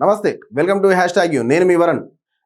నమస్తే welcome to hashtag you. నేను మీ వరణ్.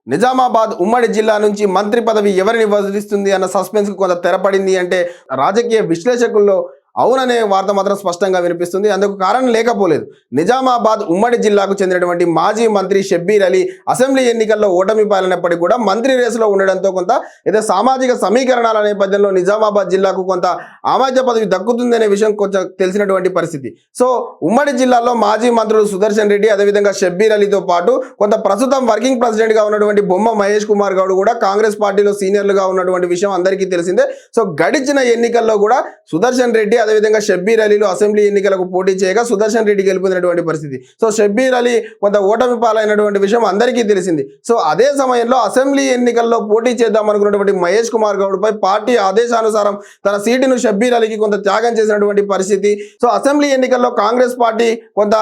నిజామాబాద్ ఉమ్మడి జిల్లా నుంచి మంత్రి పదవి ఎవరిని వదిలిస్తుంది అన్న సస్పెన్స్కి కొంత తెరపడింది అంటే రాజకీయ విశ్లేషకుల్లో అవుననే వార్త మాత్రం స్పష్టంగా వినిపిస్తుంది. అందుకు కారణం లేకపోలేదు. నిజామాబాద్ ఉమ్మడి జిల్లాకు చెందినటువంటి మాజీ మంత్రి షబ్బీర్ అలీ అసెంబ్లీ ఎన్నికల్లో ఓటమి పాలనప్పటికీ కూడా మంత్రి రేసులో ఉండడంతో కొంత ఏదో సామాజిక సమీకరణాల నేపథ్యంలో నిజామాబాద్ జిల్లాకు కొంత ఆమాజ్య పదవి దక్కుతుందనే విషయం కొంచెం తెలిసినటువంటి పరిస్థితి. సో ఉమ్మడి జిల్లాలో మాజీ మంత్రులు సుదర్శన్ రెడ్డి అదేవిధంగా షబ్బీర్ అలీతో పాటు కొంత ప్రస్తుతం వర్కింగ్ ప్రెసిడెంట్గా ఉన్నటువంటి బొమ్మ మహేష్ కుమార్ గౌడ్ కూడా కాంగ్రెస్ పార్టీలో సీనియర్లుగా ఉన్నటువంటి విషయం అందరికీ తెలిసిందే. సో గడిచిన ఎన్నికల్లో కూడా సుదర్శన్ రెడ్డి అదేవిధంగా షబ్బీర్ అలీలు అసెంబ్లీ ఎన్నికలకు పోటీ చేయగా సుదర్శన్ రెడ్డి గెలుపొందినటువంటి పరిస్థితి. సో షబ్బీర్ అలీ కొంత ఓటమి పాలైనటువంటి విషయం అందరికీ తెలిసింది. సో అదే సమయంలో అసెంబ్లీ ఎన్నికల్లో పోటీ చేద్దాం అనుకున్నటువంటి మహేష్ కుమార్ గౌడ్పై పార్టీ ఆదేశానుసారం తన సీటును షబ్బీర్ అలీకి కొంత త్యాగం చేసినటువంటి పరిస్థితి. సో అసెంబ్లీ ఎన్నికల్లో కాంగ్రెస్ పార్టీ కొంత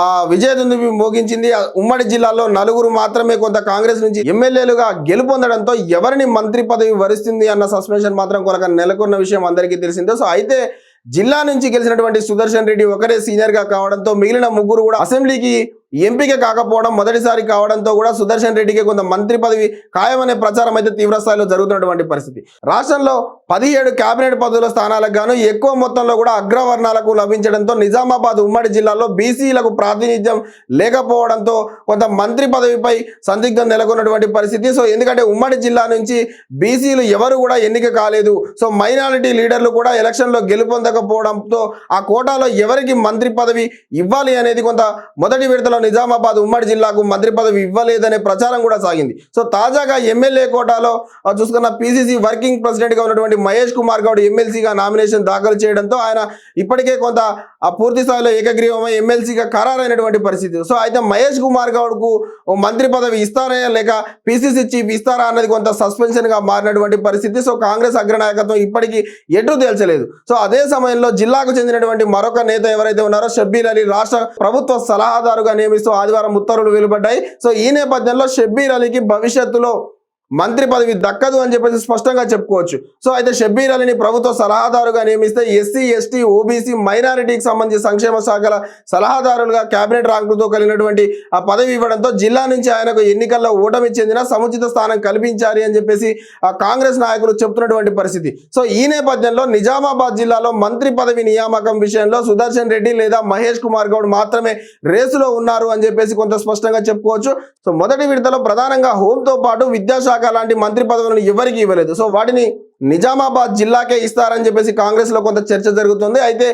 ఆ విజయదుందుబి మోగించింది. ఉమ్మడి జిల్లాలో నలుగురు మాత్రమే కొంత కాంగ్రెస్ నుంచి ఎమ్మెల్యేలుగా గెలుపొందడంతో ఎవరిని మంత్రి పదవి వరిస్తుంది అన్న సస్పెన్షన్ మాత్రం కొనక నెలకొన్న విషయం అందరికీ తెలిసిందే. సో అయితే జిల్లా నుంచి గెలిచినటువంటి సుదర్శన్ రెడ్డి ఒకరే సీనియర్గా కావడంతో మిగిలిన ముగ్గురు కూడా అసెంబ్లీకి ఎంపిక కాకపోవడం మొదటిసారి కావడంతో కూడా సుదర్శన్ రెడ్డికి కొంత మంత్రి పదవి ఖాయమనే ప్రచారం అయితే తీవ్రస్థాయిలో జరుగుతున్నటువంటి పరిస్థితి. రాష్ట్రంలో పదిహేడు కేబినెట్ పదవుల స్థానాలకు గాను ఎక్కువ మొత్తంలో కూడా అగ్రవర్ణాలకు లభించడంతో నిజామాబాద్ ఉమ్మడి జిల్లాలో బీసీలకు ప్రాతినిధ్యం లేకపోవడంతో కొంత మంత్రి పదవిపై సందిగ్ధం నెలకొన్నటువంటి పరిస్థితి. సో ఎందుకంటే ఉమ్మడి జిల్లా నుంచి బీసీలు ఎవరు కూడా ఎన్నిక కాలేదు. సో మైనారిటీ లీడర్లు కూడా ఎలక్షన్లో గెలుపొందకపోవడంతో ఆ కోటాలో ఎవరికి మంత్రి పదవి ఇవ్వాలి అనేది కొంత మొదటి విడతలో నిజామాబాద్ ఉమ్మడి జిల్లాకు మంత్రి పదవి ఇవ్వలేదనే ప్రచారం కూడా సాగింది. సో తాజాగా ఎమ్మెల్యే కోటాలో చూసుకున్న పిసిసి వర్కింగ్ ప్రెసిడెంట్గా ఉన్నటువంటి మహేష్ కుమార్ గౌడ్ ఎమ్మెల్సీగా నామినేషన్ దాఖలు చేయడంతో ఆయన ఇప్పటికే కొంత ఆ పూర్తి స్థాయిలో ఏకగ్రీవమై ఎమ్మెల్సీగా ఖరారైనటువంటి పరిస్థితి. సో అయితే మహేష్ కుమార్ గౌడ్కు ఓ మంత్రి పదవి ఇస్తారా లేక పిసిసి చీఫ్ ఇస్తారా అన్నది కొంత సస్పెన్షన్గా మారినటువంటి పరిస్థితి. సో కాంగ్రెస్ అగ్రనాయకత్వం ఇప్పటికీ ఎటు తేల్చలేదు. సో అదే సమయంలో జిల్లాకు చెందినటువంటి మరొక నేత ఎవరైతే ఉన్నారో షబ్బీర్ అలీ రాష్ట్ర ప్రభుత్వ సలహాదారుగా నియమిస్తూ ఆదివారం ఉత్తర్వులు వెలువడ్డాయి. సో ఈ నేపథ్యంలో షబ్బీర్ అలీకి భవిష్యత్తులో మంత్రి పదవి దక్కదు అని చెప్పేసి స్పష్టంగా చెప్పుకోవచ్చు. సో అయితే షబ్బీర్ అలీని ప్రభుత్వ సలహాదారుగా నియమిస్తే ఎస్సీ ఎస్టీ ఓబీసీ మైనారిటీకి సంబంధించి సంక్షేమ శాఖల సలహాదారులుగా కేబినెట్ ర్యాంకులతో కలిగినటువంటి ఆ పదవి ఇవ్వడంతో జిల్లా నుంచి ఆయనకు ఎన్నికల్లో ఓటమి చెందిన సముచిత స్థానం కల్పించాలి అని చెప్పేసి ఆ కాంగ్రెస్ నాయకులు చెప్తున్నటువంటి పరిస్థితి. సో ఈ నేపథ్యంలో నిజామాబాద్ జిల్లాలో మంత్రి పదవి నియామకం విషయంలో సుదర్శన్ రెడ్డి లేదా మహేష్ కుమార్ గౌడ్ మాత్రమే రేసులో ఉన్నారు అని చెప్పేసి కొంత స్పష్టంగా చెప్పుకోవచ్చు. సో మొదటి విడతలో ప్రధానంగా హోంతో పాటు విద్యాశాఖ లాంటి మంత్రి పదవులను ఎవరికి ఇవ్వలేదు. సో వాటిని నిజామాబాద్ జిల్లాకే ఇస్తారని చెప్పేసి కాంగ్రెస్లో కొంత చర్చ జరుగుతుంది. అయితే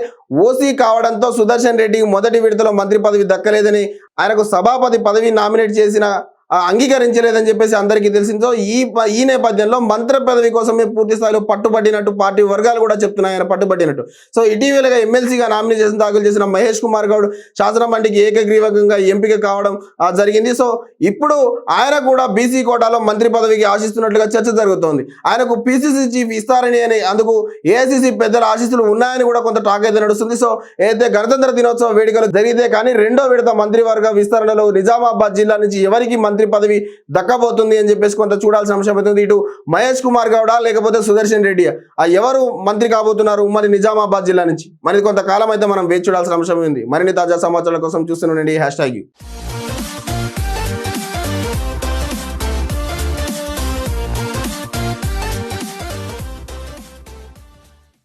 ఓసీ కావడంతో సుదర్శన్ రెడ్డికి మొదటి విడతలో మంత్రి పదవి దక్కలేదని ఆయనకు సభాపతి పదవి నామినేట్ చేసిన అంగీకరించలేదని చెప్పేసి అందరికీ తెలిసింది సో ఈ ఈ నేపథ్యంలో మంత్రి పదవి కోసమే పూర్తి స్థాయిలో పట్టుబట్టినట్టు పార్టీ వర్గాలు కూడా చెప్తున్నాయని పట్టుబడినట్టు. పట్టుబట్టినట్టు సో ఇటీవలగా ఎమ్మెల్సీగా నామినేషన్ దాఖలు చేసిన మహేష్ కుమార్ గౌడ్ శాసనమండికి ఏకగ్రీవకంగా ఎంపిక కావడం జరిగింది. సో ఇప్పుడు ఆయన కూడా బీసీ కోటాలో మంత్రి పదవికి ఆశిస్తున్నట్లుగా చర్చ జరుగుతోంది. ఆయనకు పిసిసి చీఫ్ ఇస్తారని అని అందుకు ఏఐసిసి పెద్దల ఆశీస్సులు ఉన్నాయని కూడా కొంత టాక్ అయితే నడుస్తుంది. సో ఏదైతే గణతంత్ర దినోత్సవ వేడుకలు జరిగితే కానీ రెండో విడత మంత్రివర్గ విస్తరణలో నిజామాబాద్ జిల్లా నుంచి ఎవరికి మంత్రి పదవి దక్కబోతుంది అని చెప్పేసి కొంత చూడాల్సిన అంశం అవుతుంది. ఇటు మహేష్ కుమార్ గౌడ లేకపోతే సుదర్శన్ రెడ్డి. ఆ ఎవరు మంత్రి కాబోతున్నారు? మరి నిజామాబాద్ జిల్లా నుంచి. మరి కొంతకాలం అయితే మనం వేచి చూడాల్సిన అంశం ఉంది. మరిన్ని తాజా సమాచారాల కోసం చూస్తున్నాండి హ్యాష్ ట్యాగ్